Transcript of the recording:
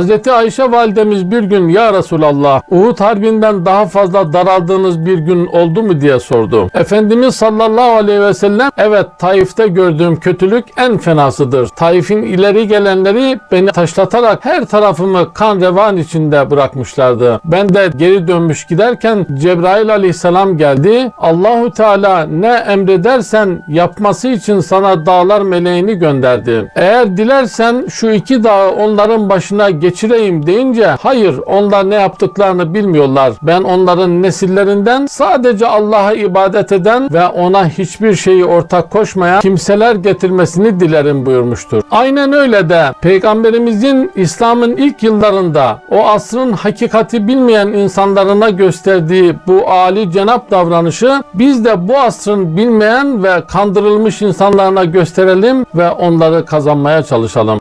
Hazreti Ayşe validemiz bir gün ya Resulallah Uhud harbinden daha fazla daraldığınız bir gün oldu mu diye sordu. Efendimiz sallallahu aleyhi ve sellem evet Taif'te gördüğüm kötülük en fenasıdır. Taif'in ileri gelenleri beni taşlatarak her tarafımı kan revan içinde bırakmışlardı. Ben de geri dönmüş giderken Cebrail aleyhisselam geldi. Allahu Teala ne emredersen yapması için sana dağlar meleğini gönderdi. Eğer dilersen şu iki dağı onların başına geçireyim deyince hayır onlar ne yaptıklarını bilmiyorlar. Ben onların nesillerinden sadece Allah'a ibadet eden ve ona hiçbir şeyi ortak koşmayan kimseler getirmesini dilerim buyurmuştur. Aynen öyle de Peygamberimizin İslam'ın ilk yıllarında o asrın hakikati bilmeyen insanlarına gösterdiği bu âli cenap davranışı biz de bu asrın bilmeyen ve kandırılmış insanlarına gösterelim ve onları kazanmaya çalışalım.